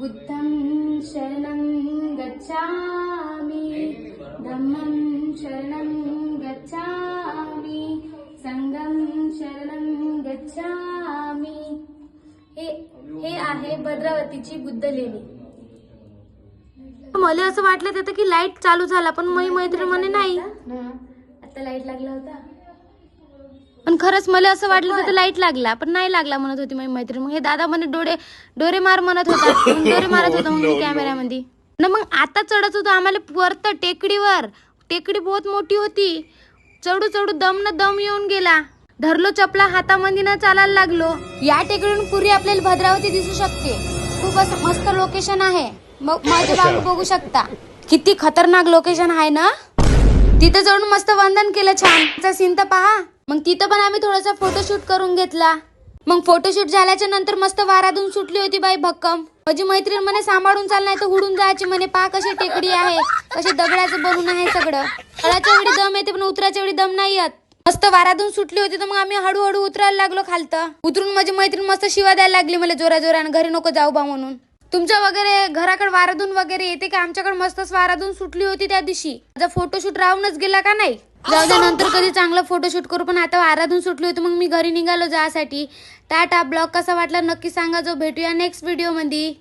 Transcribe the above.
बुद्धं शरणं गच्छामि धम्मं शरणं गच्छामि संगम शरणं गच्छामि. हे हे आहे भद्रावतीची बुद्ध लेणी मला असं वाटलं तिथं की लाइट चालू झाला पण मी मैत्रीण म्हणे नाही. आता लाइट लागला होता. पण खरंच मला असं वाटलं तिथं लाइट लागला पण नाही लागला म्हणत होती माझी मैत्रीण. मग हे दादा म्हणे डोळे डोरे मार म्हणत होता. मग डोरे मारत होता मग मी कॅमेऱ्यामध्ये ना मग आता चढत होतो आम्हाला वरत टेकडीवर. टेकडी बहुत मोठी होती. चढू चढू दम न दम येऊन गेला. धरलो चपला हातामध्ये न चालायला लागलो. या टेकडीवरून पुरी आपल्याला भद्रावती दिसू शकते. खूप असं मस्त लोकेशन आहे. मग माझे बाबू बघू शकता. किती खतरनाक लोकेशन आहे ना? तिथं जाऊन मस्त वंदन केलं छान. सीन तर पहा. मग तिथं पण आम्ही थोडासा फोटोशूट करून घेतला. मग फोटोशूट झाल्याच्यानंतर मस्त वाराधून सुटली होती बाई भक्कम. माझी मैत्रीण म्हणे सांभाळून चाल नाही तर उडून जायची. म्हणे पा कशी टेकडी आहे कशी दगडाचं बनून आहे सगळं. चढाच्या वेळी दम येते पण उतराच्या वेळी दम नाही येत. मस्त वाराधून सुटली होती तर मग आम्ही हळूहळू उतरायला लागलो खालतं. उतरून माझी मैत्रीण मस्त शिवा द्यायला लागली मला जोरा जोरानं घरी नको जाऊ बा म्हणून. तुमच्या वगैरे घराकडे वाराधून वगैरे येते का? आमच्याकडे मस्तच वाराधून सुटली होती त्या दिवशी. माझा फोटोशूट राहूनच गेला का नाही? जाऊ द्या नंतर कधी चांगलं फोटोशूट करू पण आता वाराधून सुटली होती मग मी घरी निघालो जासाठी टाटा ब्लॉग कसा वाटला नक्की सांगा जो भेटूया नेक्स्ट व्हिडिओमध्ये